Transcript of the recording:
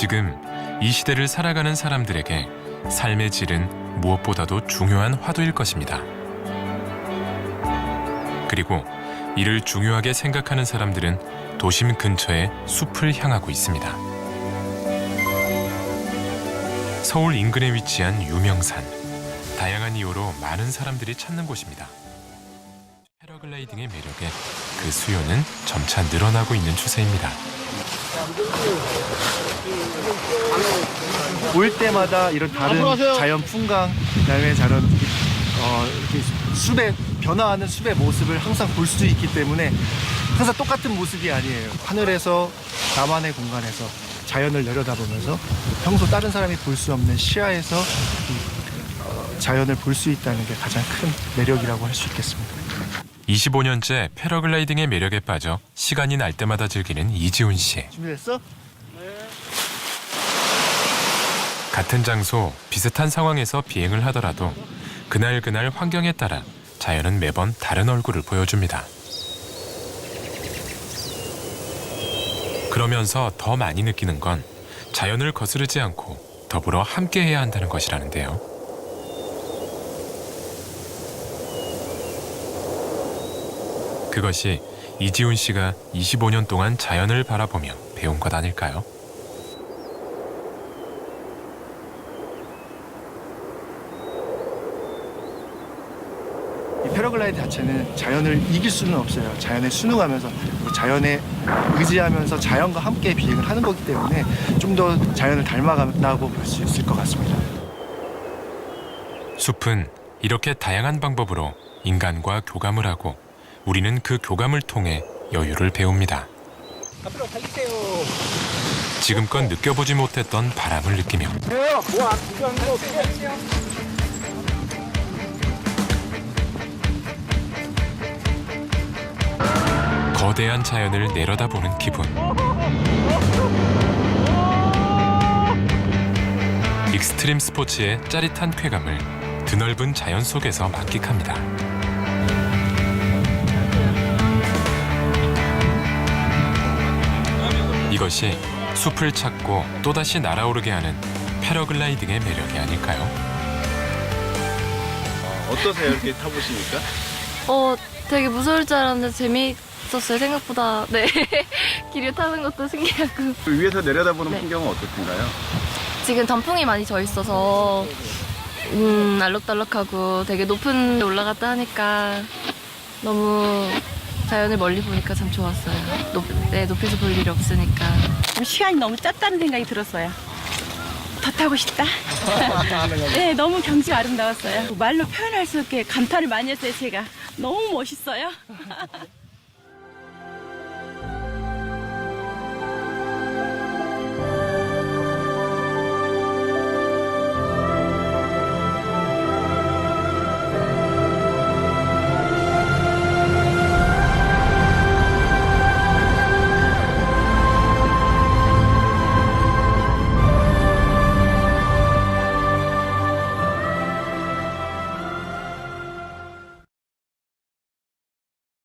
지금 이 시대를 살아가는 사람들에게 삶의 질은 무엇보다도 중요한 화두일 것입니다. 그리고 이를 중요하게 생각하는 사람들은 도심 근처의 숲을 향하고 있습니다. 서울 인근에 위치한 유명산. 다양한 이유로 많은 사람들이 찾는 곳입니다. 패러글라이딩의 매력에 그 수요는 점차 늘어나고 있는 추세입니다. 올 때마다 이런 다른 자연 풍광, 그다음에 다른 어, 이렇게 숲의 변화하는 숲의 모습을 항상 볼 수 있기 때문에 항상 똑같은 모습이 아니에요. 하늘에서 나만의 공간에서 자연을 내려다보면서 평소 다른 사람이 볼 수 없는 시야에서 이, 어, 자연을 볼 수 있다는 게 가장 큰 매력이라고 할 수 있겠습니다. 25년째 패러글라이딩의 매력에 빠져 시간이 날 때마다 즐기는 이지훈 씨. 준비됐어? 같은 장소, 비슷한 상황에서 비행을 하더라도 그날 그날 환경에 따라 자연은 매번 다른 얼굴을 보여줍니다. 그러면서 더 많이 느끼는 건 자연을 거스르지 않고 더불어 함께 해야 한다는 것이라는데요. 그것이 이지훈 씨가 25년 동안 자연을 바라보며 배운 것 아닐까요? 이 패러글라이드 자체는 자연을 이길 수는 없어요. 자연에 순응하면서 자연에 의지하면서 자연과 함께 비행을 하는 거기 때문에 좀 더 자연을 닮아간다고 볼 수 있을 것 같습니다. 숲은 이렇게 다양한 방법으로 인간과 교감을 하고 우리는 그 교감을 통해 여유를 배웁니다. 지금껏 느껴보지 못했던 바람을 느끼며 거대한 자연을 내려다보는 기분. 익스트림 스포츠의 짜릿한 쾌감을 드넓은 자연 속에서 만끽합니다. 이것이 숲을 찾고 또다시 날아오르게 하는 패러글라이딩의 매력이 아닐까요? 어떠세요? 이렇게 타보시니까? 어, 되게 무서울 줄 알았는데 재미있었어요, 생각보다. 네. 길을 타는 것도 신기하고. 그 위에서 내려다보는 네. 풍경은 어떻던가요? 지금 단풍이 많이 져 있어서, 음, 알록달록하고 되게 높은 데 올라갔다 하니까 너무 자연을 멀리 보니까 참 좋았어요. 높, 네, 높이서 볼 일이 없으니까. 시간이 너무 짧다는 생각이 들었어요. 더 타고 싶다. 네, 너무 경치가 아름다웠어요. 말로 표현할 수 없게 감탄을 많이 했어요, 제가. 너무 멋있어요.